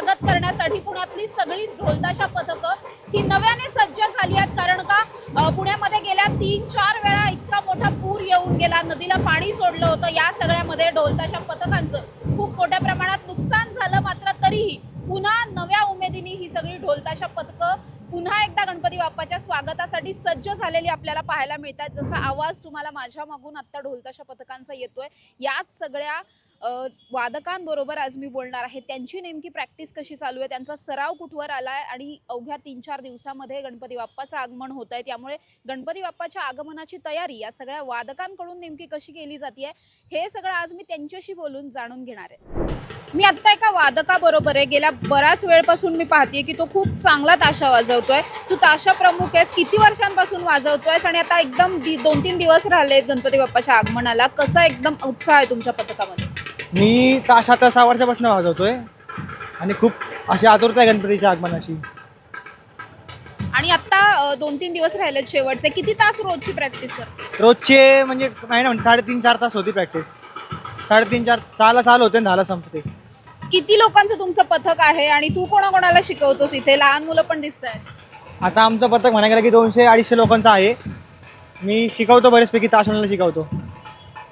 स्वागत करण्यासाठी पुण्यातली सगळी ढोलताशा पथकं ही नव्याने सज्ज झाली आहेत. कारण का पुण्यामध्ये गेल्या तीन चार वेळा इतका मोठा पूर येऊन गेला. नदीला पाणी सोडलं होतं. या सगळ्यामध्ये ढोलताशा पथकांचं खूप मोठ्या प्रमाणात नुकसान झालं. मात्र तरीही पुन्हा नव्या उमेदीने ही सगळी ढोलताशा पथकं पुन्हा एकदा गणपती बाप्पाच्या स्वागतासाठी सज्ज झालेली आपल्याला पाहायला मिळतात जसा आवाज तुम्हाला माझ्या मागून आत्ता ढोलताशा पथकांचा येतोय. याच सगळ्या वादकांबरोबर आज मी बोलणार आहे. त्यांची नेमकी प्रॅक्टिस कशी चालू आहे? त्यांचा सराव कुठवर आलाय? आणि अवघ्या तीन चार दिवसामध्ये गणपती बाप्पाचं आगमन होत आहे. त्यामुळे गणपती बाप्पाच्या आगमनाची तयारी या सगळ्या वादकांकडून नेमकी कशी केली जाते हे सगळं आज मी त्यांच्याशी बोलून जाणून घेणार आहे. मी आत्ता एका वादकाबरोबर आहे. गेल्या बराच वेळपासून मी पाहतेय की तो खूप चांगला ताशा वाजवतोय. तू ताशा प्रमुख आहेस किती वर्षांपासून वाजवतोयस? आणि आता एकदम दोन तीन दिवस राहिले गणपती बाप्पाच्या आगमनाला. कसा एकदम उत्साह आहे तुमच्या पथकामध्ये? मी तास आता सहा वर्षापासून वाजवतोय. आणि खूप अशी आतुरता आहे गणपतीच्या आगमनाची. आणि आता दोन तीन दिवस राहिलेत शेवटचे. किती तास रोजची प्रॅक्टिस कर रोजचे म्हणजे नाही ना म्हणजे साडेतीन चार तास होती प्रॅक्टिस साडेतीन चार सहाला चालू होते आणि झाला संपते. किती लोकांचं तुमचं पथक आहे आणि तू कोणाकोणाला शिकवतोस इथे? लहान मुलं पण दिसत आहेत आता आमचं पथक म्हणायला गेलं की दोनशे अडीचशे लोकांचं आहे. मी शिकवतो बरेचपैकी ताशाला शिकवतो.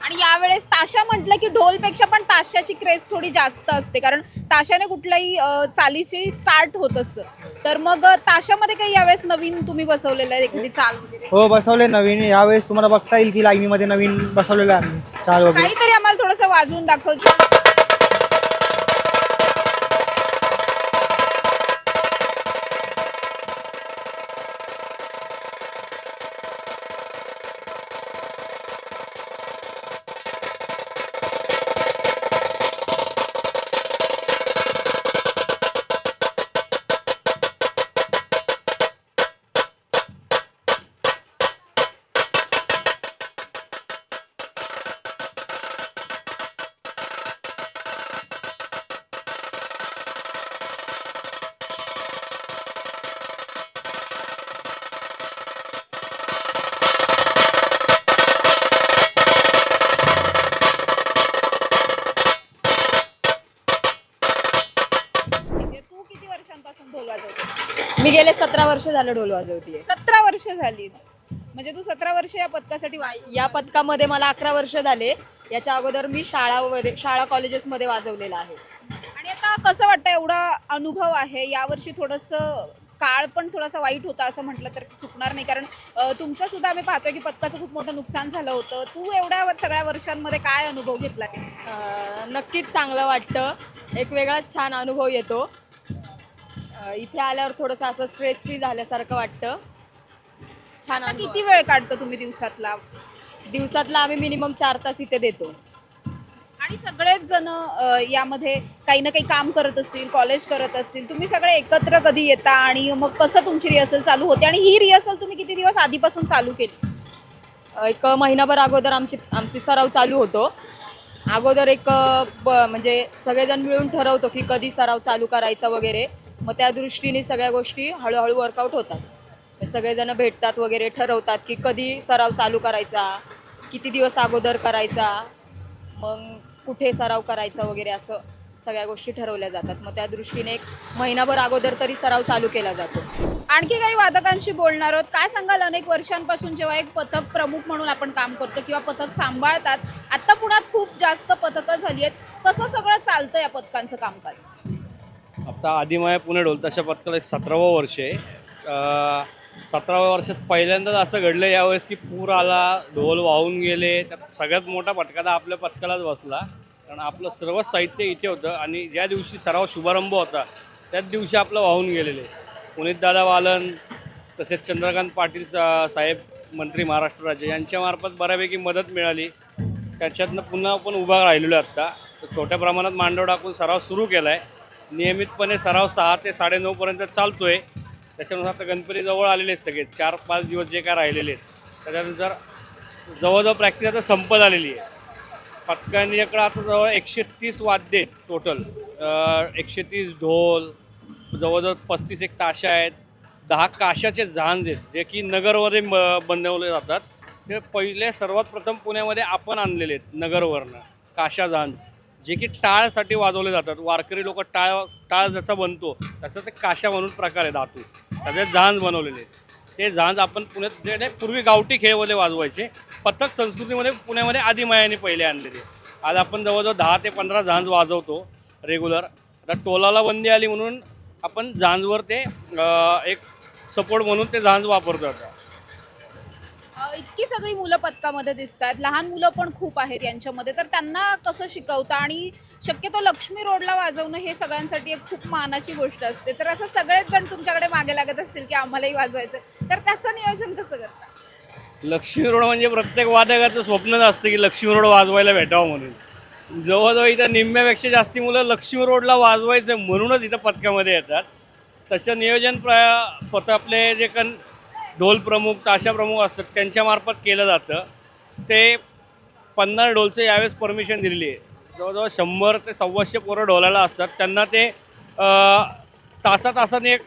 आणि यावेळेस ताशा म्हटलं की ढोलपेक्षा पण ताशाची क्रेज थोडी जास्त असते. कारण ताशाने कुठल्याही चालीची स्टार्ट होत असतं. तर मग ताशामध्ये काही यावेळेस नवीन तुम्ही बसवलेलं आहे? एखादी चाल वगैरे? हो बसवले नवीन. यावेळेस तुम्हाला बघता येईल की लाईनीमध्ये नवीन बसवलेलं आहे आम्ही. चार वगैरे. काहीतरी आम्हाला थोडंसं वाजवून दाखव. वर्षांपासून ढोल वाजवतो. मी गेले सतरा वर्ष झालं ढोल वाजवतीये. सतरा वर्ष झाली. म्हणजे तू सतरा वर्ष या पथकासाठी या पथकामध्ये मला अकरा वर्ष झाले. याच्या अगोदर मी शाळा वगैरे शाळा कॉलेजेसमध्ये वाजवलेला आहे. आणि आता कसं वाटतं एवढा अनुभव आहे. यावर्षी थोडंसं काळ पण थोडासा वाईट होता असं म्हटलं तर चुकणार नाही. कारण तुमचं सुद्धा आम्ही पाहतोय की पथकाचं खूप मोठं नुकसान झालं होतं. तू एवढ्या वर- सगळ्या वर्षांमध्ये काय अनुभव घेतला नक्कीच चांगलं वाटतं. एक वेगळाच छान अनुभव येतो. इथे आल्यावर थोडंसं असं स्ट्रेस फ्री झाल्यासारखं वाटतं. छान आता किती वेळ काढतो तुम्ही दिवसातला. दिवसातला आम्ही मिनिमम चार तास इथे देतो. आणि सगळेच जण अं, यामध्ये काही ना काही काम करत असतील कॉलेज करत असतील तुम्ही सगळे एकत्र कधी येता आणि मग कसं तुमची रिहर्सल चालू होते? आणि ही रिहर्सल तुम्ही किती दिवस आधीपासून चालू केली? एक महिनाभर अगोदर आमची आमची सराव चालू होतो. अगोदर एक ब म्हणजे सगळेजण मिळून ठरवतो की कधी सराव चालू करायचा वगैरे. मग त्या दृष्टीने सगळ्या गोष्टी हळूहळू वर्कआउट होतात. सगळेजण भेटतात वगैरे ठरवतात की कधी सराव चालू करायचा किती दिवस अगोदर करायचा मग कुठे सराव करायचा वगैरे असं सगळ्या गोष्टी ठरवल्या जातात. मग त्या दृष्टीने एक महिनाभर अगोदर तरी सराव चालू केला जातो. आणखी काही वादकांशी बोलणार आहोत. काय सांगाल अनेक वर्षांपासून जेव्हा एक पथक प्रमुख म्हणून आपण काम करतो किंवा पथक सांभाळतात आता पुण्यात खूप जास्त पथकं झाली आहेत. कसं सगळं चालतं या पथकांचं कामकाज? आता आदिमाया पुणे ढोलताशा पथकाला एक सतरावं वर्ष आहे. सतराव्या वर्षात पहिल्यांदाच असं घडलं यावेळेस की पूर आला ढोल वाहून गेले त्यात सगळ्यात मोठा फटका आपल्या पथकालाच बसला. कारण आपलं सर्व साहित्य इथे होतं आणि ज्या दिवशी सराव शुभारंभ होता त्याच दिवशी आपलं वाहून गेलेले. पुनीतदादा वालन तसेच चंद्रकांत पाटील सा साहेब मंत्री महाराष्ट्र राज्य यांच्यामार्फत बऱ्यापैकी मदत मिळाली. त्याच्यातनं पुन्हा आपण उभा राहिलेलो आहे आत्ता. तर छोट्या प्रमाणात मांडव टाकून सराव सुरू केला आहे नियमितपणे सराव सहा ते साडेनऊपर्यंत चालतो आहे त्याच्यानुसार आता गणपती जवळ आलेले आहेत सगळे. चार पाच दिवस जे काय राहिलेले आहेत. त्याच्यानुसार जवळजवळ प्रॅक्टिस आता संपत आलेली आहे. पथकांकडे आता जवळ एकशे तीस वाद्य आहेत टोटल एकशे तीस ढोल जवळजवळ पस्तीस एक ताशा आहेत. दहा काशाचे झांज आहेत जे की नगरवरे म- बनवले जातात. ते पहिले सर्वात प्रथम पुण्यामध्ये आपण आणलेले आहेत नगरवरनं काशा झांज. जे की टाळसाठी वाजवले जातात. वारकरी लोक टाळ टाळ ज्याचा बनतो त्याचा ते काशा म्हणून प्रकार आहे धातू. त्याचे झांज बनवलेले. आहेत ते झांज आपण पुण्यात जे पूर्वी गावठी खेळमध्ये वाजवायचे. पथक संस्कृतीमध्ये पुण्यामध्ये आदिमायाने पहिले आणलेले. आज आपण जवळजवळ दहा ते पंधरा झांज वाजवतो रेग्युलर आता टोलाला बंदी आली म्हणून आपण झांजवर ते एक सपोर्ट म्हणून ते झांज वापरतो आता. अ, इतकी सगळी मुलं पथकामध्ये दिसतात लहान मुलं पण खूप आहेत यांच्यामध्ये. तर त्यांना कसं शिकवता? आणि शक्यतो लक्ष्मी रोडला वाजवणं हे सगळ्यांसाठी एक खूप मानाची गोष्ट असते. तर असं सगळेच जण तुमच्याकडे मागे लागत असतील की आम्हालाही वाजवायचं तर त्याचं नियोजन कसं करता? लक्ष्मी रोड म्हणजे प्रत्येक वादकाचं स्वप्नच असतं की लक्ष्मी रोड वाजवायला भेटावं म्हणून. जवळजवळ इथं निम्म्यापेक्षा जास्ती मुलं लक्ष्मी रोडला वाजवायचं म्हणूनच इथं पथकामध्ये येतात. तसं नियोजन प्र पथ आपले जे कन ढोल प्रमुख ताशा प्रमुख असतात त्यांच्यामार्फत केलं जातं. ते पन्नास ढोलचं यावेळेस परमिशन दिलेली आहे. जवळजवळ शंभर ते सव्वाशे पोरं ढोलाला असतात. त्यांना ते तासा तासाने एक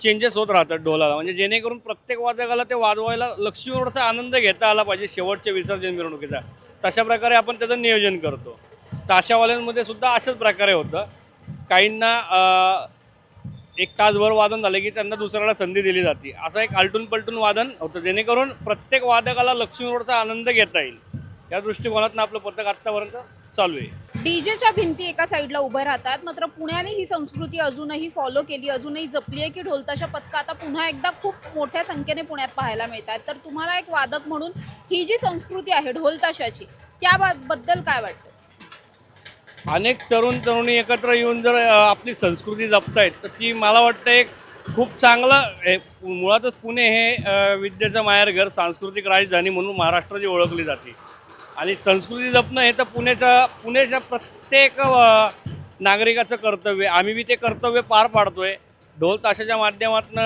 चेंजेस होत राहतात ढोलाला. म्हणजे जेणेकरून प्रत्येक वादकाला ते वाजवायला लक्ष्मीवरचा आनंद घेता आला पाहिजे शेवटच्या विसर्जन मिरवणुकीचा. तशा प्रकारे आपण त्याचं नियोजन करतो. ताशावाल्यांमध्ये सुद्धा अशाच प्रकारे होतं. काहींना एक तासभर वादन झालं की त्यांना दुसऱ्याला संधी दिली जाते. असं एक आलटून पलटून वादन होतं. जेणेकरून प्रत्येक वादकाला लक्ष्मी रोडचा आनंद घेता येईल. या दृष्टिकोनातून आपलं पथक आत्तापर्यंत चालू आहे. डीजेच्या भिंती एका साईडला उभ्या राहतात. मात्र पुण्याने ही संस्कृती अजूनही फॉलो केली अजूनही जपली आहे की ढोलताशा पथकं आता पुन्हा एकदा खूप मोठ्या संख्येने पुण्यात पाहायला मिळतात. तर तुम्हाला एक वादक म्हणून ही जी संस्कृती आहे ढोलताशाची त्याबद्दल काय वाटतं? अनेक तरुण तरुणी एकत्र येऊन जर आपली संस्कृती जपतायत तर ती मला वाटतं एक खूप चांगलं हे मुळातच पुणे हे विद्येचं माहेरघर सांस्कृतिक राजधानी म्हणून महाराष्ट्राची ओळखली जाते. आणि संस्कृती जपणं हे तर पुण्याच्या पुण्याच्या प्रत्येक नागरिकाचं कर्तव्य. आम्ही बी ते कर्तव्य पार पाडतोय. ढोल ताशाच्या माध्यमातून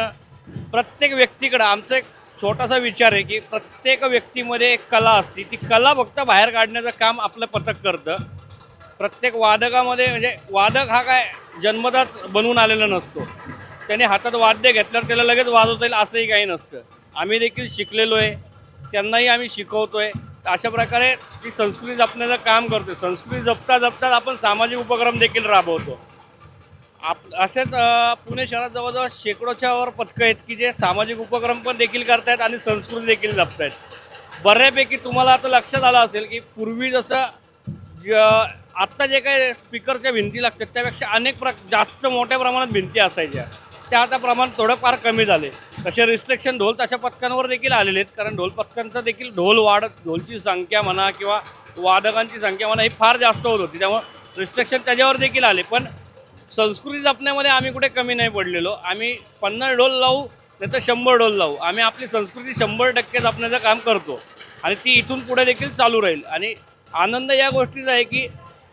प्रत्येक व्यक्तीकडं आमचा एक छोटासा विचार आहे की प्रत्येक व्यक्तीमध्ये एक कला असते. ती कला फक्त बाहेर काढण्याचं काम आपलं पथक करतं. प्रत्येक वादकामध्ये म्हणजे वादक हा काय जन्मदाच बनवून आलेला नसतो. त्याने हातात वाद्य घेतल्यावर त्याला लगेच वाजवता येईल असंही काही नसतं. आम्ही देखील शिकलेलो आहे त्यांनाही आम्ही शिकवतो आहे अशा प्रकारे ती संस्कृती जपण्याचं काम करतोय. संस्कृती जपता जपता आपण सामाजिक उपक्रम देखील राबवतो. आप असेच पुणे शहरात जवळजवळ शेकडोच्या वर पथकं आहेत की जे सामाजिक उपक्रम पण देखील करतायत आणि संस्कृती देखील जपतायत. बऱ्यापैकी तुम्हाला आता लक्षात आलं असेल की पूर्वी जसं ज आत्ता जे काही स्पीकरच्या भिंती लागतात त्यापेक्षा अनेक प्र जास्त मोठ्या प्रमाणात भिंती असायच्या. त्या आता प्रमाण थोडंफार कमी झाले. तसे रिस्ट्रिक्शन ढोल तशा पथकांवर देखील आलेले आहेत कारण ढोल पथकांचा देखील ढोल वाढत ढोलची संख्या म्हणा किंवा वादकांची संख्या म्हणा ही फार जास्त होत होती. त्यामुळे रिस्ट्रिक्शन त्याच्यावर देखील आले. पण संस्कृती जपण्यामध्ये आम्ही कुठे कमी नाही पडलेलो. आम्ही पन्नास ढोल लावू नाही तर शंभर ढोल लावू. आम्ही आपली संस्कृती शंभर टक्के जपण्याचं काम करतो. आणि ती इथून पुढे देखील चालू राहील. आणि आनंद या गोष्टीचा आहे की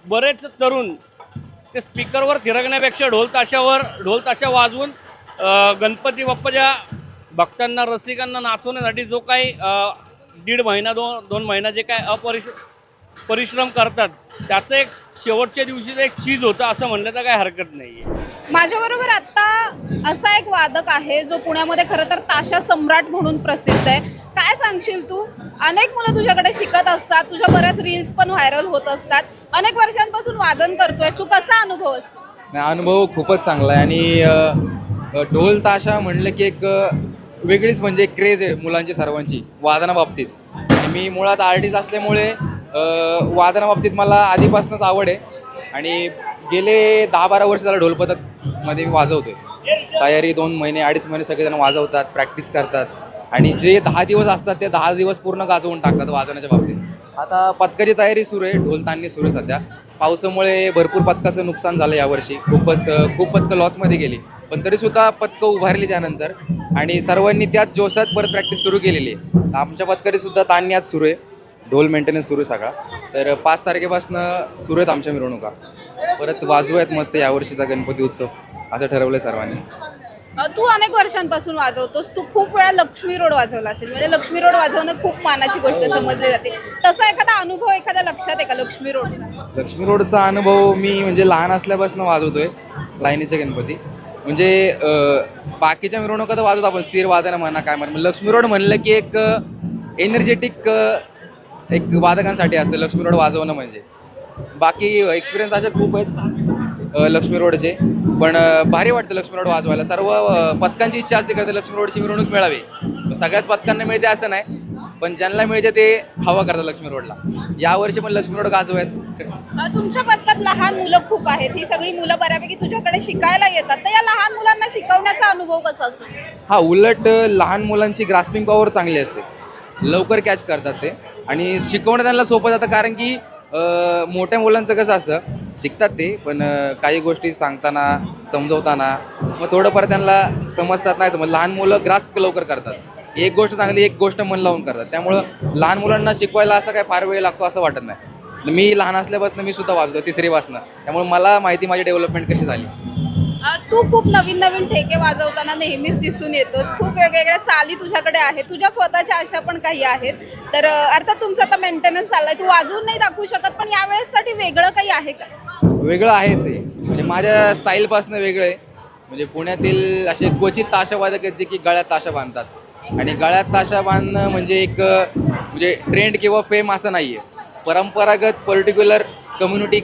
बरेच तरुण ते स्पीकरवर थिरकण्यापेक्षा ढोल ताशावर ढोल ताशा वाजवून गणपती बाप्पाच्या भक्तांना रसिकांना नाचवण्यासाठी जो काही दीड महिना दोन दोन महिना जे काय अपरिश परिश्रम करतात. त्याचं एक शेवटच्या दिवशीचं एक चीज होतं असं म्हणलं तर काही हरकत नाही माझ्याबरोबर आता असा एक वादक आहे जो पुण्यामध्ये खरं तर ताशा सम्राट म्हणून प्रसिद्ध आहे. काय सांगशील तू? अनेक मुलं तुझ्याकडे शिकत असतात तुझ्या बऱ्याच रील्स पण व्हायरल होत असतात. अनेक वर्षांपासून वादन करतोयस तू कसा अनुभव असतो? नाही, अनुभव खूपच चांगला आहे. आणि ढोल ताशा म्हणलं की एक वेगळीच म्हणजे क्रेज आहे मुलांची सर्वांची वादनाबाबतीत. आणि मी मुळात आर्टिस्ट असल्यामुळे वादनाबाबतीत मला आधीपासूनच आवड आहे. आणि गेले दहा बारा वर्ष झालं ढोलपथकमध्ये मी वाजवतो आहे तयारी दोन महिने अडीच महिने सगळेजण वाजवतात प्रॅक्टिस करतात. आणि जे दहा दिवस असतात ते दहा दिवस पूर्ण गाजवून टाकतात वाजवण्याच्या बाबतीत. आता पथकाची तयारी सुरू आहे ढोल सुरू आहे सध्या. पावसामुळे भरपूर पथकाचं नुकसान झालं यावर्षी. खूपच खूप पथकं लॉसमध्ये गेली. पण तरीसुद्धा पथकं उभारली त्यानंतर. आणि सर्वांनी त्याच जोशात परत प्रॅक्टिस सुरू केलेली आहे. तर आमच्या पथकारी सुद्धा आज सुरू आहे. ढोल मेंटेनन्स सुरू आहे सगळा. तर पाच तारखेपासून सुरू आहेत आमच्या मिरवणुका. परत वाजवूयात मस्त यावर्षीचा गणपती उत्सव असं ठरवलं सर्वांनी. तू अनेक वर्षांपासून वाजवतोस. तू खूप वेळा लक्ष्मी रोड वाजवला असेल. म्हणजे लक्ष्मी रोड वाजवणं खूप मानाची गोष्ट समजली जाते. तसा एखादा अनुभव एखादा लक्षात आहे का लक्ष्मी रोड? लक्ष्मी रोडचा अनुभव मी म्हणजे लहान असल्यापासून वाजवतोय लाईनीचे गणपती. म्हणजे बाकीच्या मिरवणुका तर वाजवतो आपण. स्थिर वादनं म्हणा काय म्हणा. लक्ष्मी रोड म्हणलं की एक एनर्जेटिक एक वादकांसाठी असतं लक्ष्मी रोड वाजवणं म्हणजे. बाकी एक्सपिरियन्स असे खूप आहेत लक्ष्मी रोडचे. पण भारी वाटतं लक्ष्मी रोड वाजवायला. सर्व पथकांची इच्छा असते करते लक्ष्मी रोडची मिरवणूक मिळावी. सगळ्याच पथकांना मिळते असं नाही पण ज्यांना मिळते ते हवा करतात लक्ष्मी रोडला. यावर्षी पण लक्ष्मी रोड गाजव आहेत तुमच्या पथकात लहान मुलं खूप आहेत. ही सगळी मुलं बऱ्यापैकी तुझ्याकडे शिकायला येतात. तर या लहान मुलांना शिकवण्याचा अनुभव कसा असतो? हा उलट लहान मुलांची ग्रास्पिंग पॉवर चांगली असते. लवकर कॅच करतात ते. आणि शिकवणं त्यांना सोपं जातं कारण की मोठ्या मुलांचं कसं असतं शिकतात ते पण काही गोष्टी सांगताना समजवताना मग थोडंफार त्यांना समजतात नाही समज लहान मुलं ग्रास्प लवकर करतात. एक गोष्ट चांगली एक गोष्ट मन लावून करतात. त्यामुळं लहान मुलांना शिकवायला असं काय फार वेळ लागतो असं वाटत नाही. मी लहान असल्यापासून मी सुद्धा वाचतो तिसरी वाचणं त्यामुळे मला माहिती माझी डेव्हलपमेंट कशी झाली. तू खूप नवीन नवीन ठेके वाजवताना नेहमीच दिसून येतोस. खूप वेगवेगळ्या चाली तुझ्याकडे आहेत. तुझ्या स्वतःच्या अशा पण काही आहेत. तर अर्थात तुमचा आता मेंटेनन्स चाललाय. तू वाजवून नाही दाखवू शकत पण यावेळेसाठी वेगळं काही आहे का? वेगळं आहेच आहे म्हणजे माझ्या स्टाईलपासून वेगळं आहे. म्हणजे पुण्यातील असे क्वचित ताशावादक आहेत जे की गळ्यात ताशा बांधतात. आणि गळ्यात ताशा बांधणं म्हणजे एक म्हणजे ट्रेंड किंवा फेम असं नाही आहे परंपरागत पर्टिक्युलर कम्युनिटी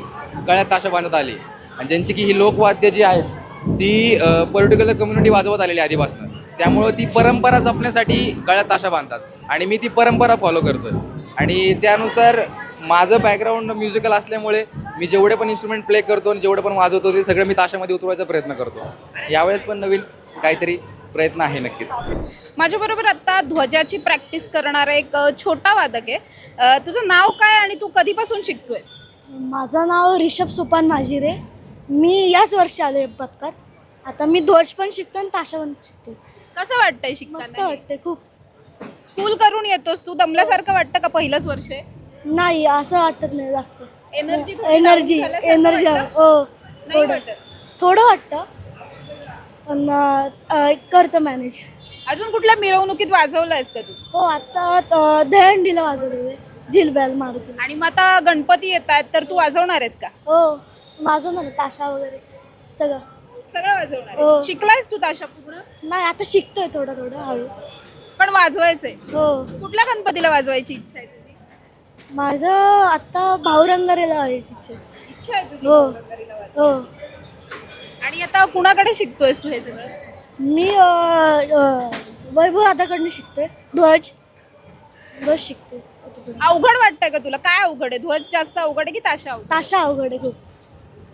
गळ्यात ताशा बांधत आली. आणि ज्यांची की ही लोकवाद्य जी आहेत ती पर्टिक्युलर कम्युनिटी वाजवत आलेली आहे आधीपासून. त्यामुळं ती परंपरा जपण्यासाठी गळ्यात ताशा बांधतात. आणि मी ती परंपरा फॉलो करतोय. आणि त्यानुसार माझं बॅकग्राऊंड म्युझिकल असल्यामुळे मी जेवढे पण इन्स्ट्रुमेंट प्ले करतो आणि जेवढे पण वाजवतो ते सगळं मी ताशामध्ये उतरवायचा प्रयत्न करतो. यावेळेस पण नवीन काहीतरी प्रयत्न आहे नक्कीच. माझ्याबरोबर आता ध्वजाची प्रॅक्टिस करणारा एक छोटा वादक आहे. तुझं नाव काय आणि तू कधीपासून शिकतोय माझं नाव रिषभ सुपान माझिरे मी याच वर्षी आले पथकात आता मी ध्वज पण शिकतो आणि ताशा पण शिकतो. कसं वाटतंय मस्त शिकताना वाटते खूप. स्कूल करून येतोस तू? दमल्यासारखं वाटतं का पहिलंच वर्ष? आहे नाही असं वाटत नाही जास्त. एनर्जी एनर्जी एनर्जी हो नाही थोडं. वाटत. थोडं वाटतं पण अं, अं, करतं मॅनेज अजून कुठल्या मिरवणुकीत वाजवलंयस का तू? हो आता दहंडीला वाजवलेले झिलबॅल मारुती आणि मग आता गणपती येत आहेत तर तू वाजवणार आहेस का? हो. वाजवणार ताशा वगैरे सगळं. सगळं वाजवणार हो. आहेस? शिकलायस तू ताशा पूर्ण नाही आता शिकतोय थोडं थोडं हळू. पण वाजवायचंय. हो. कुठल्या गणपतीला वाजवायची इच्छा आहे तुझी? माझं आता भाऊरंगारेला व्हायची इच्छा आहे. इच्छा आहे तुझी हो. वाजवायची. हो. आणि आता कुणाकडे शिकतोयस तू हे सगळं? मी अ, अ, वैभव दादाकडनं शिकतोय. ध्वज. ध्वज शिकते अवघड वाटतंय का तुला? काय अवघड आहे? ध्वज जास्त अवघड आहे की ताशा अवघड? ताशा अवघड आहे खूप.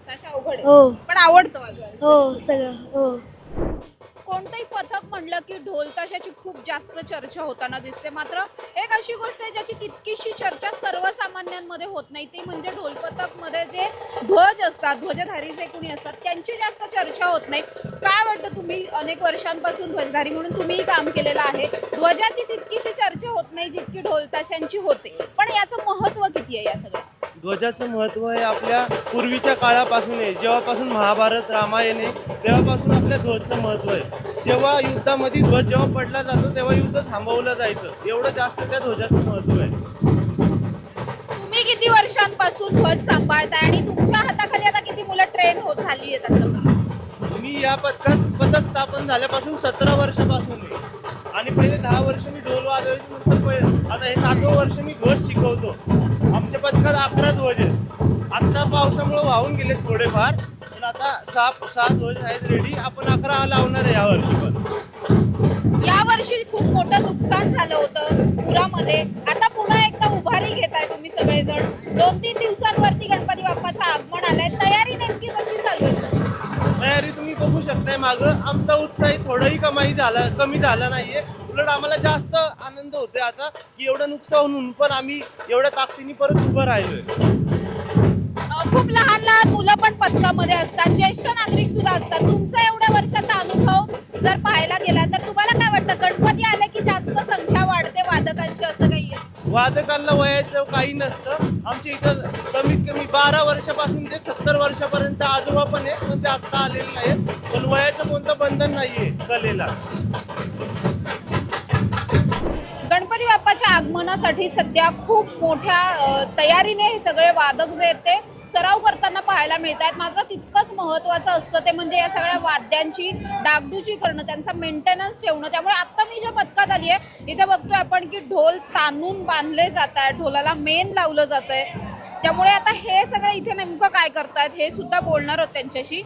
ताशा अवघड आहे हो. पण आवडतं वाजवायला हो सगळं हो. कोणतंही पथक म्हणलं की ढोल ताशाची खूप जास्त चर्चा होताना दिसते. मात्र एक अशी गोष्ट आहे ज्याची तितकीशी चर्चा सर्वसामान्यांमध्ये होत नाही. ती म्हणजे ढोल पथकमध्ये जे ध्वज असतात ध्वजधारी जे कोणी असतात त्यांची जास्त चर्चा होत नाही. काय वाटतं तुम्ही? अनेक वर्षांपासून ध्वजधारी म्हणून तुम्हीही काम केलेलं आहे. ध्वजाची तितकीशी चर्चा होत नाही जितकी ढोल ताशांची होते. पण याचं महत्त्व किती आहे या सगळ्या ध्वजाचं महत्त्व हे आपल्या पूर्वीच्या काळापासून आहे. जेव्हापासून महाभारत रामायण आहे तेव्हापासून आपल्या ध्वजचं महत्त्व आहे. जेव्हा युद्धामध्ये ध्वज जेव्हा पडला जातो तेव्हा युद्ध थांबवलं जायचं. एवढं जास्त त्या ध्वजाचं महत्त्व आहे. तुम्ही किती वर्षांपासून ध्वज सांभाळताय आणि तुमच्या हाताखाली आता किती मुलं ट्रेन होत झाली आहेत आता? मी या पथकात पथक स्थापन झाल्यापासून सतरा वर्षापासून आहे. आणि पहिले दहा वर्ष मी ढोल वाजवायची नंतर पहिले आता हे सातवं वर्ष मी ध्वज शिकवतो. आमच्या पथकात अकरा ध्वज आहेत. आत्ता पावसामुळे वाहून गेले थोडेफार पण आता सहा सहा ध्वज आहेत रेडी आपण अकरा लावणार आहे या वर्षी पण. या वर्षी खूप मोठं नुकसान झालं होतं पुरामध्ये. आता पुन्हा एकदा उभारी घेताय तुम्ही सगळेजण. दोन तीन दिवसांवरती गणपती बाप्पाचं आगमन आलंय. तयारी नेमकी कशी बघू शकताय मागं. आमचा उत्साही थोडाही कमाई झाला कमी झाला नाहीये. उलट आम्हाला जास्त आनंद होतोय आता की एवढं नुकसान होऊन पण आम्ही एवढ्या ताकदीने परत उभं राहिलोय. खूप लहान लहान मुलं पण पथकामध्ये असतात. ज्येष्ठ नागरिक सुद्धा असतात. तुमचा एवढ्या वर्षाचा अनुभव जर पाहायला गेला तर तुम्हाला काय वाटतं? गणपती आले की जास्त संख्या वाढते वादकांची असं काही आहे? वादकांना वयाचं काही नसतं. आमच्या इथं कमीत कमी बारा वर्षापासून ते सत्तर वर्षापर्यंत आजोबा पण आहेत पण ते आत्ता आलेले नाहीत पण वयाचं कोणतं बंधन नाहीये कलेला. गणपती बाप्पाच्या आगमनासाठी सध्या खूप मोठ्या तयारीने हे सगळे वादक जे आहेत ते सराव करताना पाहायला मिळत आहेत मात्र तितकंच महत्त्वाचं असतं ते म्हणजे या सगळ्या वाद्यांची डागडुजी करणं त्यांचा मेंटेनन्स ठेवणं. त्यामुळे आत्ता मी ज्या पथकात आली आहे इथे बघतोय आपण की ढोल तानून बांधले जात आहेत ढोलाला मेन लावलं जात आहे त्यामुळे आता हे सगळं इथे नेमकं काय करतायत हे सुद्धा बोलणार आहोत त्यांच्याशी.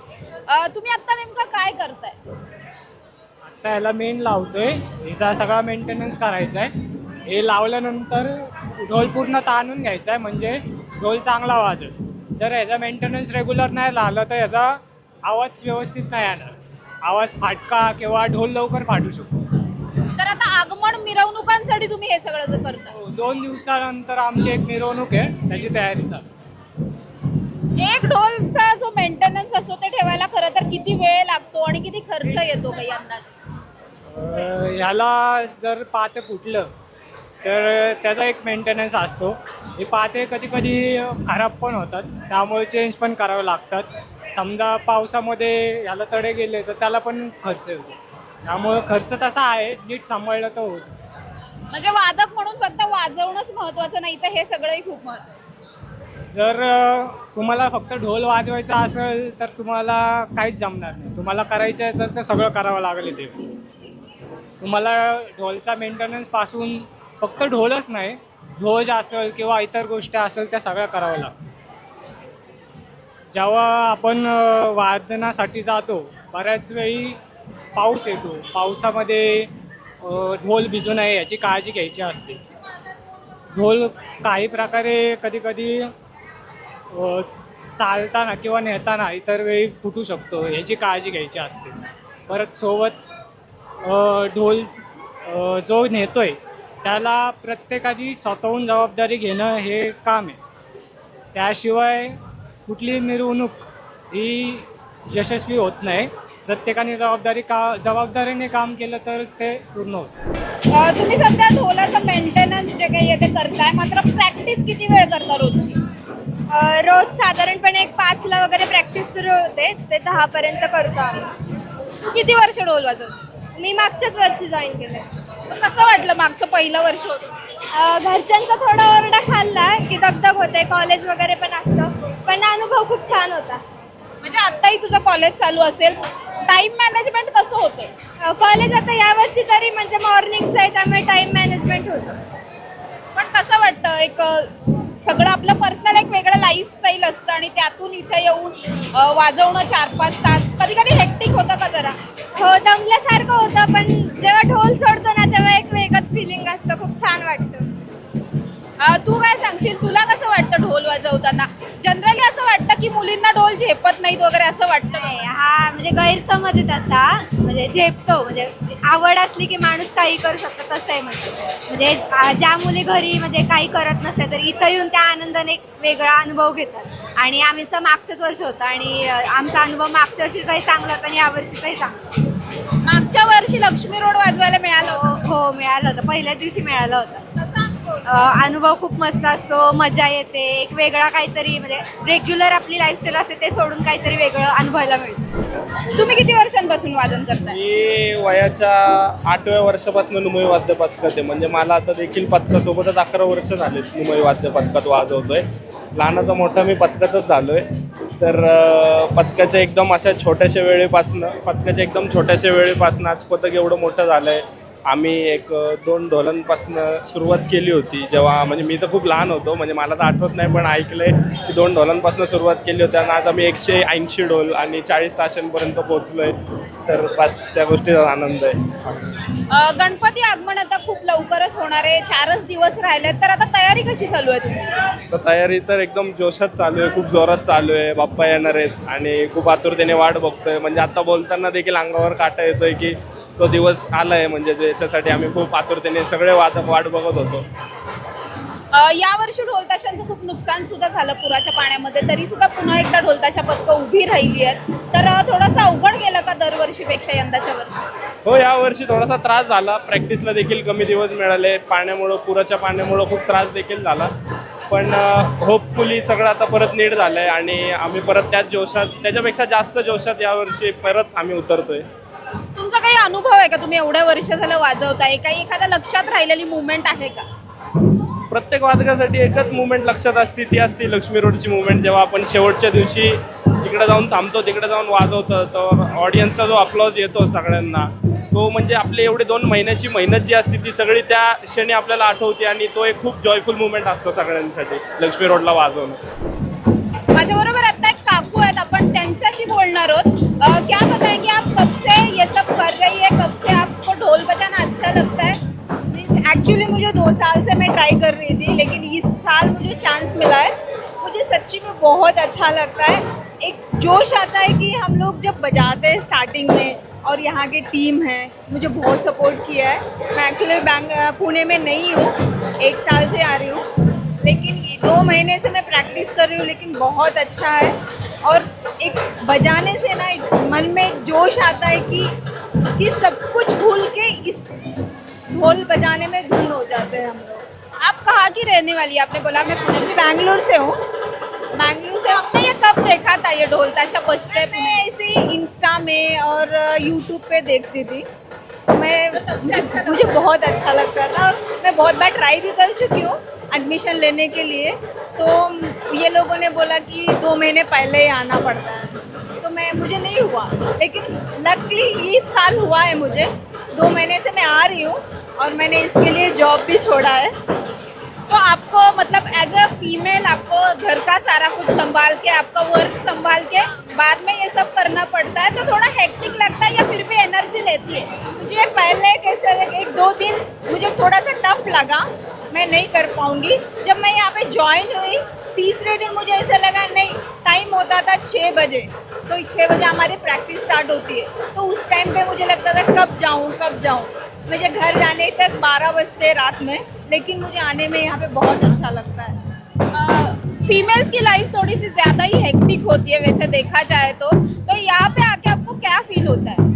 तुम्ही आता नेमकं काय करताय? आता ह्याला मेन लावतोय. हिचा सगळा मेंटेनन्स करायचा आहे हे लावल्यानंतर ढोल पूर्ण ताणून घ्यायचा आहे म्हणजे ढोल चांगला वाजेल. जर ह्याचा मेंटेनन्स रेग्युलर नाही झाला तर ह्याचा आवाज व्यवस्थित नाही येणार आवाज फाटका किंवा ढोल लवकर फाटू शकतो. तर आता आगमन मिरवणुकांसाठी तुम्ही हे सगळं जे करताय हो, दोन दिवसानंतर आमची एक मिरवणूक आहे त्याची तयारी चालू एक ढोलचा जो मेंटेनन्स असतो ते ठेवायला खरं तर किती वेळ लागतो आणि किती खर्च येतो काही अंदाज? अं, ह्याला जर पाते फुटलं तर त्याचा एक मेंटेनन्स असतो. हे पाते कधी कधी खराब पण होतात. त्यामुळे चेंज पण करावे लागतात. समजा पावसामध्ये ह्याला तडे गेले तर त्याला पण खर्च येतो. त्यामुळे खर्च तसा आहे नीट सांभाळलं तर होतं. म्हणजे वादक म्हणून फक्त वाजवणंच महत्वाचं नाही तर हे सगळंही खूप महत्वाचं. जर तुम्हाला फक्त ढोल वाजवायचा असेल तर तुम्हाला काहीच जमणार नाही. तुम्हाला करायचं असेल तर सगळं करावं लागेल इथे. तुम्हाला ढोलचा मेंटेनन्सपासून फक्त ढोलच नाही ध्वज असेल किंवा इतर गोष्टी असेल त्या सगळ्या कराव्या लागतात. जेव्हा आपण वादनासाठी जातो बऱ्याच वेळी पाऊस येतो. पावसामध्ये ढोल भिजू नये याची काळजी घ्यायची असते. ढोल काही प्रकारे कधीकधी चालताना किंवा नेताना इतर वेळी फुटू शकतो याची काळजी घ्यायची असते. परत सोबत ढोल जो जो नेतोय त्याला प्रत्येकाची स्वतःहून जबाबदारी घेणं हे काम आहे. त्याशिवाय कुठली मिरवणूक ही यशस्वी होत नाही. प्रत्येकाने जबाबदारी का जबाबदारीने काम केलं तरच ते पूर्ण होतं. तुम्ही सध्या ढोलाचं मेंटेनन्स जे काही आहे ते करताय मात्र प्रॅक्टिस किती वेळ करता रोजची? रोज साधारणपणे एक पाचला वगैरे प्रॅक्टिस सुरू होते ते दहापर्यंत करतो आम्ही. किती वर्ष ढोल वाजवतो? मी मागच्याच वर्षी जॉईन केलं कसं वाटलं मागचं पहिलं वर्ष? होतं घरच्यांचा थोडा ओरडा खाल्ला की दगदग होते कॉलेज वगैरे पण असतं. पण अनुभव खूप छान होता. म्हणजे आत्ताही तुझं कॉलेज चालू असेल टाइम मॅनेजमेंट कसं होतं कॉलेज आता यावर्षी तरी म्हणजे मॉर्निंगचं आहे त्यामुळे टाईम मॅनेजमेंट होतं. पण कसं वाटतं? एक सगळं आपलं पर्सनल एक वेगळं लाईफस्टाईल असतं आणि त्यातून इथे येऊन वाजवणं चार पाच तास. कधी कधी हेक्टिक होतं का जरा? हो दमल्यासारखं होतं पण जेव्हा ढोल सोडतो ना तेव्हा एक वेगळंच फिलिंग असतं. खूप छान वाटतं. तू काय सांगशील? तुला कसं वाटतं ढोल वाजवताना? जनरली असं वाटतं की मुलींना ढोल झेपत नाहीत वगैरे असं वाटतं हा म्हणजे गैरसमज आहे तसा. म्हणजे झेपतो. म्हणजे आवड असली की माणूस काही करू शकतो तसं आहे म्हणजे. म्हणजे आ, ज्या मुली घरी म्हणजे काही करत नसते तर इथं येऊन त्या आनंदाने एक वेगळा अनुभव घेतात. आणि आमचा मागचंच वर्ष होता. आणि अ, आमचा अनुभव मागच्या वर्षीचाही चांगला होता आणि या वर्षीचाही चांगला मागच्या वर्षी लक्ष्मी रोड वाजवायला मिळालं. हो हो मिळालं होतं. पहिल्या दिवशी मिळालं होतं. अनुभव खूप मस्त असतो मजा येते एक वेगळा काहीतरी म्हणजे रेग्युलर आपली लाईफस्टाईल असते ते सोडून काहीतरी वेगळं अनुभवायला मिळतं. तुम्ही किती वर्षांपासून वादन करता मी वयाच्या आठव्या वर्षापासून नुमई वाद्य पथकात आहे म्हणजे मला आता देखील पथकासोबतच अकरा वर्ष झालेत नुमई वाद्य पथकात वाजवतोय. लहानाचा मोठा मी पथकातच झालोय. तर पथकाच्या एकदम अशा छोट्याशा वेळेपासनं पथकाच्या एकदम छोट्याशा वेळेपासनं आज पथक एवढं मोठं झालं आहे आम्ही एक दोन ढोलांपासनं सुरुवात केली होती जेव्हा म्हणजे मी तर खूप लहान होतो म्हणजे मला तर आठवत नाही पण ऐकलंय की दोन ढोलांपासून सुरुवात केली होती आणि आज आम्ही एकशे ऐंशी ढोल आणि चाळीस ताशांपर्यंत पोहोचलोय. तर बस त्या गोष्टीचा आनंद आहे. गणपती आगमन आता खूप लवकरच होणार आहे. चारच दिवस राहिले तर आता तयारी कशी चालू आहे तुमची? तर तयारी तर एकदम जोशात चालू आहे खूप जोरात चालू आहे. बाप्पा येणार आहेत आणि खूप आतुरतेने वाट बघतोय. म्हणजे आता बोलताना देखील अंगावर काटा येतोय की तो दिवस आलाय म्हणजे जो याच्यासाठी आम्ही खूप आतुरतेने सगळे वाद वाट बघत होतो. यावर्षी ढोलताशांचं खूप नुकसान सुद्धा झालं पुराच्या पाण्यामध्ये तरी सुद्धा पुन्हा एकदा ढोलताशा पथकं उभी राहिली आहेत. तर थोडंसं अवघड गेलं का दरवर्षीपेक्षा यंदाच्या वर्षी? हो यावर्षी थोडासा त्रास झाला. प्रॅक्टिसला देखील कमी दिवस मिळाले. पाण्यामुळं पुराच्या पाण्यामुळं खूप त्रास देखील झाला. पण होपफुली सगळं आता परत नीट झालं आहे आणि आम्ही परत त्याच जोशात त्याच्यापेक्षा जास्त जोशात यावर्षी परत आम्ही उतरतोय. तुमचा काही अनुभव आहे का? तुम्ही एवढ्या वर्ष झालं वाजवताय. काही एखाद्या लक्षात राहिलेली मुवमेंट आहे का? प्रत्येक वादकासाठी एकच मुवमेंट लक्षात असते ती असते लक्ष्मी रोडची मुवमेंट जेव्हा आपण शेवटच्या दिवशी तिकडे जाऊन थांबतो तिकडे जाऊन वाजवतो तर ऑडियन्सचा जो अप्लॉज येतो सगळ्यांना तो म्हणजे आपली एवढी दोन महिन्याची मेहनत जी असते ती सगळी त्या क्षणी आपल्याला आठवते आणि तो एक खूप जॉयफुल मुवमेंट असतो सगळ्यांसाठी लक्ष्मी रोडला वाजवणं. माझ्या त्यांच्याशी बोलणार आहोत. क्या बताएँगे आप कब से ये सब कर रही है? कब से आपको ढोल बजाना अच्छा लगता है? एक्चुअली मुझे दो साल से मैं ट्राई कर रही थी, लेकिन इस साल मुझे चांस मिला है। मुझे सच्ची में बहुत अच्छा लगता है। एक जोश आता है कि हम लोग जब बजाते हैं स्टार्टिंग में, और यहाँ के टीम है, मुझे बहुत सपोर्ट किया है। मैं एक्चुअली बैंग, पुणे में नहीं हूँ, एक साल से आ रही हूँ। लेकिन दो महीने से मैं प्रैक्टिस कर रही हूँ, लेकिन बहुत अच्छा है। और एक बजाने से ना एक मन में एक जोश आता है कि कि सब कुछ भूल के इस ढोल बजाने में धुन हो जाते हैं हम लोग। आप कहाँ की रहने वाली आपने बोला मैं पुणे बैंगलोर से हूँ। बैंगलोर से आपने ये कब देखा था ये ढोल ताशा बजते हैं मैं ऐसे इंस्टा में और यूट्यूब पे देखती थी। तो मैं मुझे, मुझे बहुत अच्छा लगता था और मैं बहुत बार ट्राई भी कर चुकी हूँ एडमिशन लेने के लिए। तो ये लोगों ने बोला कि दो महीने पहले ही आना पड़ता है। तो मैं मुझे नहीं हुआ। लेकिन लकली इस साल हुआ है मुझे। दो महीने से मैं आ रही हूँ और मैंने इसके लिए जॉब भी छोड़ा है। तो आपको मतलब एज अ फीमेल आपको घर का सारा कुछ संभाल के, आपका वर्क संभाल के बाद में ये सब करना पड़ता है तो थोड़ा हेक्टिक लगता है या फिर भी एनर्जी लेती है? मुझे पहले कैसे एक दो दिन मुझे थोड़ा सा टफ लगा, मैं नहीं कर पाऊँगी। जब मैं यहाँ पे ज्वाइन हुई, तीसरे दिन मुझे ऐसा लगा, नहीं टाइम होता था छः बजे तो छः बजे हमारी प्रैक्टिस स्टार्ट होती है। तो उस टाइम पे मुझे लगता था, कब जाऊँ कब जाऊँ? मुझे घर जाने तक बारह बजते रात में। लेकिन मुझे आने में यहाँ पे बहुत अच्छा लगता है। फीमेल्स की लाइफ थोड़ी सी ज़्यादा ही हेक्टिक होती है, वैसे देखा जाए तो। तो यहाँ पे आके आपको क्या फील होता है?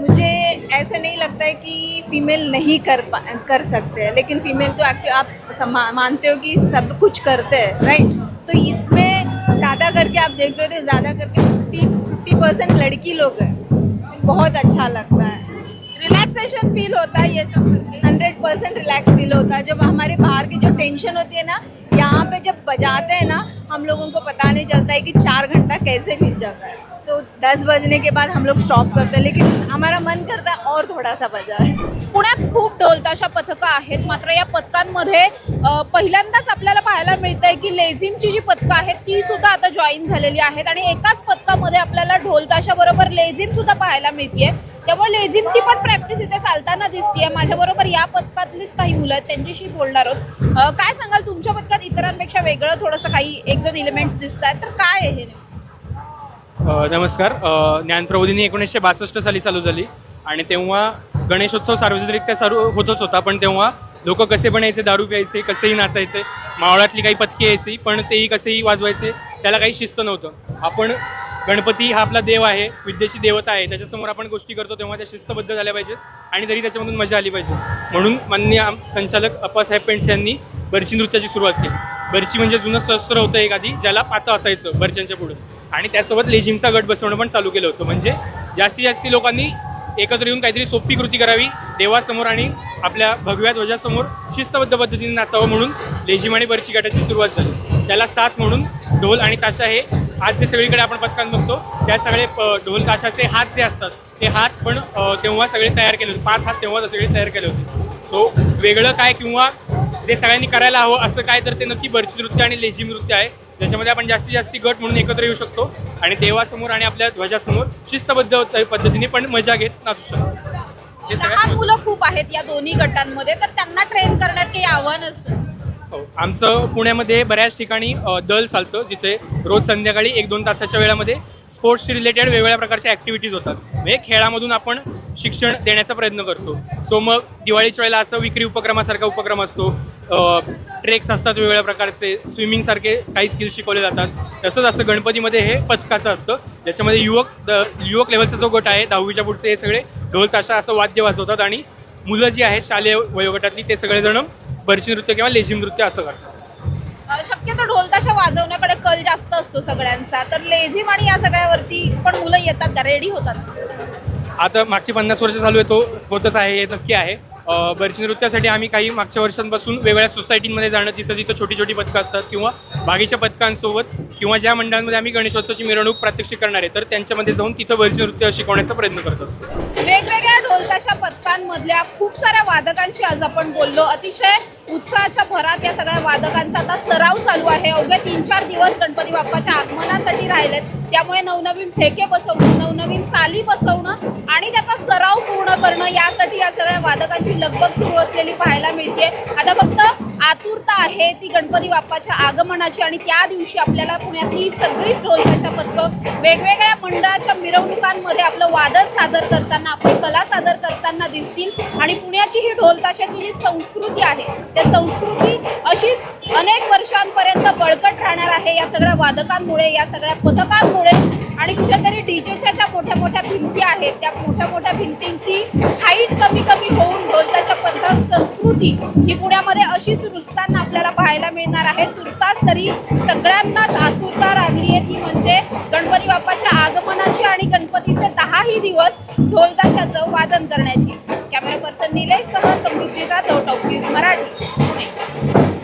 मुझे ऐसे नहीं लगता है कि फीमेल नहीं कर कर सकते हैं, लेकिन फीमेल तो एक्चुअली आप मानते हो कि सब कुछ करते हैं राइट तो इसमें ज़्यादा करके आप देख रहे हो तो ज़्यादा करके फिफ्टी फिफ्टी परसेंट लड़की लोग हैं। बहुत अच्छा लगता है। रिलैक्सेशन फील होता है ये सब। हंड्रेड परसेंट रिलैक्स फील होता है। जब हमारे बाहर की जो टेंशन होती है ना, यहाँ पे जब बजाते हैं ना, हम लोगों को पता नहीं चलता है कि चार घंटा कैसे बीत जाता है। तो दस बजने के बाद हम लोग स्टॉप करते लेकिन हमारा मन करता है और थोड़ा सा बजाय पुण्यात खूप ढोलताशा पथकं आहेत. मात्र या पथकांमध्ये पहिल्यांदाच आपल्याला पाहायला मिळत आहे की लेझिमची जी पथकं आहेत ती सुद्धा आता जॉईन झालेली आहेत आणि एकाच पथकामध्ये आपल्याला ढोलताशा बरोबर लेझिम सुद्धा पाहायला मिळते त्यामुळे लेझिमची पण प्रॅक्टिस इथे चालताना दिसतीये. माझ्याबरोबर या पथकातलीच काही मुलं आहेत त्यांच्याशी बोलणार आहोत. काय सांगाल? तुमच्या पथकात इतरांपेक्षा वेगळं थोडंसं काही एक दोन इलिमेंट्स दिसत आहेत तर काय आहे हे नमस्कार. अ, ज्ञानप्रबोधिनी एकोणीसशे बासष्ट साली चालू झाली आणि तेव्हा गणेशोत्सव सार्वजनिकरित्या चालू होतच होता पण तेव्हा लोक कसे पण यायचे दारू प्यायचे कसेही नाचायचे मावळातली काही पथके यायची पण तेही कसेही वाजवायचे त्याला काही शिस्त नव्हतं. आपण गणपती हा आपला देव आहे विद्येची देवता आहे त्याच्यासमोर आपण गोष्टी करतो तेव्हा त्या शिस्तबद्ध झाल्या पाहिजेत आणि तरी त्याच्यामधून मजा आली पाहिजे. म्हणून मान्य संचालक अप्पासाहेब पेंडसे यांनी बर्ची नृत्याची सुरुवात केली. बर्ची म्हणजे जुनं सहस्त्र होतं एक आधी ज्याला पातं असायचं बर्च्यांच्या पुढं. आणि त्यासोबत लेझिमचा गट बसवणं पण चालू केलं होतं. म्हणजे जास्तीत जास्त लोकांनी एकत्र येऊन काहीतरी सोपी कृती करावी. देवासमोर आणि आपल्या भगव्या ध्वजासमोर शिस्तबद्ध पद्धतीने नाचावं म्हणून लेझिम आणि बर्ची गटाची सुरुवात झाली. त्याला साथ म्हणून ढोल आणि ताशा हे आज जे सगळीकडे आपण पथकान बघतो त्या सगळे प- ढोल ताशाचे हात जे असतात ते हात पण तेव्हा सगळे तयार केले होते. पाच हात तेव्हा सगळे तयार केले होते. सो वेगळं काय किंवा जे सगळ्यांनी करायला हवं असं काय तर ते नक्की बर्ची नृत्य आणि लेझिम नृत्य आहे. ज्याच्यामध्ये आपण जास्तीत जास्त गट म्हणून एकत्र येऊ शकतो आणि देवासमोर आणि आपल्या ध्वजासमोर शिस्तबद्ध पद्धतीने पण मजा घेत नाचू शकतो. हे लहान मुलं खूप आहेत या दोन्ही गटांमध्ये तर त्यांना ट्रेन करण्यात काही आव्हान असतं. हो आमचं पुण्यामध्ये बऱ्याच ठिकाणी दल चालतं जिथे रोज संध्याकाळी एक दोन तासाच्या वेळामध्ये स्पोर्ट्सशी रिलेटेड वेगवेगळ्या प्रकारच्या ॲक्टिव्हिटीज होतात. म्हणजे खेळामधून आपण शिक्षण देण्याचा प्रयत्न करतो. सो मग दिवाळीच्या वेळेला असं विक्री उपक्रमासारखा उपक्रम असतो. ट्रेक्स असतात वेगवेगळ्या प्रकारचे स्विमिंगसारखे काही स्किल्स शिकवले जातात. तसंच असं गणपतीमध्ये हे पथकाचं असतं. ज्याच्यामध्ये युवक द युवक लेवलचा जो गट आहे दहावीच्या पुढचे हे सगळे ढोल ताशा असं वाद्य वाजवतात आणि मुलं जी आहेत शालेय वयोगटातली ते सगळेजण बर्ची नृत्य किंवा लेझिम नृत्य असं करतात. अ, शक्यतो ढोलताशा वाजवण्याकडे कल जास्त असतो सगळ्यांचा. तर लेझिम आणि या सगळ्यावरती पण मुलं येतात का? रेडी होतात? आता मागची पन्नास वर्ष चालू आहे तो होतच आहे हे नक्की आहे. अ, बर्ची नृत्यासाठी आम्ही काही मागच्या वर्षांपासून वेगवेगळ्या सोसायटींमध्ये जाणं जिथं जिथं छोटी छोटी पथकं असतात किंवा बाकीच्या पथकांसोबत किंवा ज्या मंडळांमध्ये आम्ही गणेशोत्सवाची मिरवणूक प्रात्यक्षिक करणार आहे तर त्यांच्यामध्ये जाऊन तिथं बर्ची नृत्य शिकवण्याचा प्रयत्न करत असतो. वेगवेगळ्या ढोलताशा पथकांमधल्या खूप साऱ्या वादकांशी आज आपण बोललो. अतिशय उत्साहाच्या भरात या सगळ्या वादकांचा आता सराव चालू आहे. अवघे तीन चार दिवस गणपती बाप्पाच्या आगमनासाठी राहिलेत. त्यामुळे नवनवीन ठेके बसवणं नवनवीन चाली बसवणं आणि त्याचा सराव पूर्ण करणं यासाठी या सगळ्या वादकांची लगबग सुरू असलेली पाहायला मिळते आता फक्त आतुरता आहे ती गणपती बाप्पाच्या आगमनाची आणि त्या दिवशी आपल्याला पुण्यातली सगळीच ढोलताशा पथकं वेगवेगळ्या मंडळाच्या मिरवणुकांमध्ये आपलं वादन सादर करताना आपली कला सादर करताना दिसतील. आणि पुण्याची ही ढोलताशाची जी संस्कृती आहे त्या संस्कृती अशीच अनेक वर्षांपर्यंत बळकट राहणार आहे या सगळ्या वादकांमुळे या सगळ्या पथकांमुळे. आणि कुठेतरी डीजेच्या ज्या मोठ्या मोठ्या भिंती आहेत त्या मोठ्या मोठ्या भिंतींची हाईट कमी कमी होऊन ढोलताशा पथक संस्कृती ही पुण्यामध्ये अशीच रुजताना आपल्याला पाहायला मिळणार आहे. तुर्तास तरी सगळ्यांनाच आतुरता लागली आहे. ती म्हणजे गणपती बाप्पाच्या आगमनाची आणि गणपतीचे दहाही दिवस ढोलताशाचं वादन करण्याची. कॅमेरा पर्सन निलेश सह समृद्धी जाधव टॉप न्यूज मराठी. पुणे.